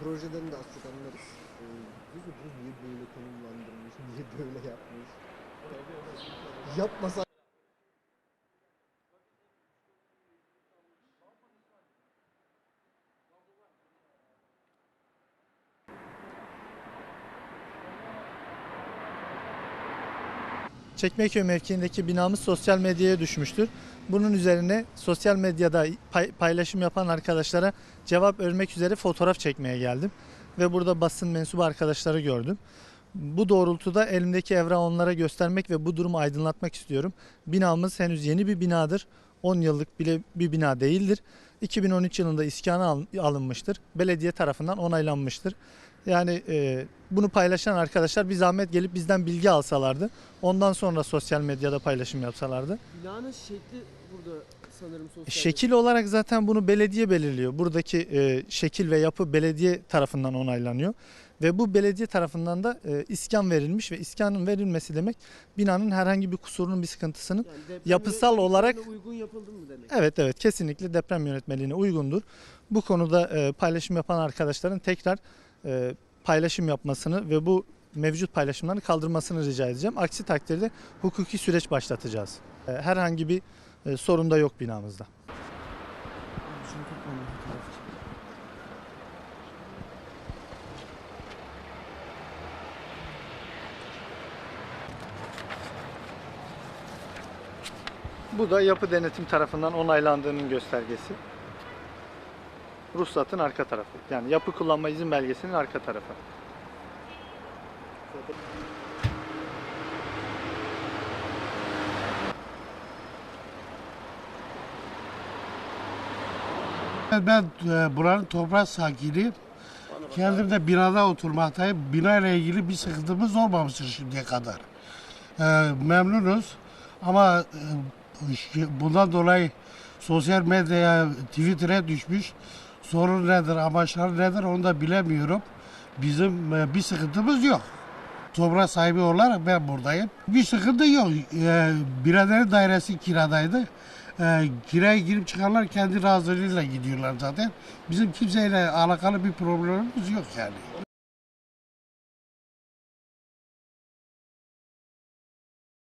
projeden de az çok anlarız. Ee, diyoruz ki bunu niye böyle konumlandırmış, niye böyle yapmış. Yapmasa Çekmeköy mevkiindeki binamız sosyal medyaya düşmüştür. Bunun üzerine sosyal medyada pay- paylaşım yapan arkadaşlara cevap vermek üzere fotoğraf çekmeye geldim. Ve burada basın mensubu arkadaşları gördüm. Bu doğrultuda elimdeki evrağı onlara göstermek ve bu durumu aydınlatmak istiyorum. Binamız henüz yeni bir binadır. 10 yıllık bile bir bina değildir. 2013 yılında iskana al- alınmıştır. Belediye tarafından onaylanmıştır. Yani e, bunu paylaşan arkadaşlar bir zahmet gelip bizden bilgi alsalardı. Ondan sonra sosyal medyada paylaşım yapsalardı. Binanın şekli burada sanırım sosyal. Şekil olarak zaten bunu belediye belirliyor. Buradaki e, şekil ve yapı belediye tarafından onaylanıyor. Ve bu belediye tarafından da e, iskan verilmiş ve iskanın verilmesi demek binanın herhangi bir kusurunun bir sıkıntısının Yani deprem yapısal yönetmeliğine olarak- uygun yapıldı mı demek? Evet evet kesinlikle deprem yönetmeliğine uygundur. Bu konuda e, paylaşım yapan arkadaşların tekrar e, paylaşım yapmasını ve bu mevcut paylaşımları kaldırmasını rica edeceğim. Aksi takdirde hukuki süreç başlatacağız. E, herhangi bir e, sorun da yok binamızda. Bu da yapı denetim tarafından onaylandığının göstergesi. Ruhsatın arka tarafı. Yani yapı kullanma izin belgesinin arka tarafı. Ben e, buranın toprak sakiniyim. Kendim de binada oturmaktayım. Bina ile ilgili bir sıkıntımız olmamıştır şimdiye kadar. E, memnunuz ama e, bundan dolayı sosyal medyaya, Twitter'e düşmüş. Sorun nedir, amaçları nedir onu da bilemiyorum. Bizim e, bir sıkıntımız yok. Toprak sahibi olarak ben buradayım. Bir sıkıntı yok. E, biraderin dairesi kiradaydı. E, kiraya girip çıkanlar kendi razılığıyla gidiyorlar zaten. Bizim kimseyle alakalı bir problemimiz yok yani.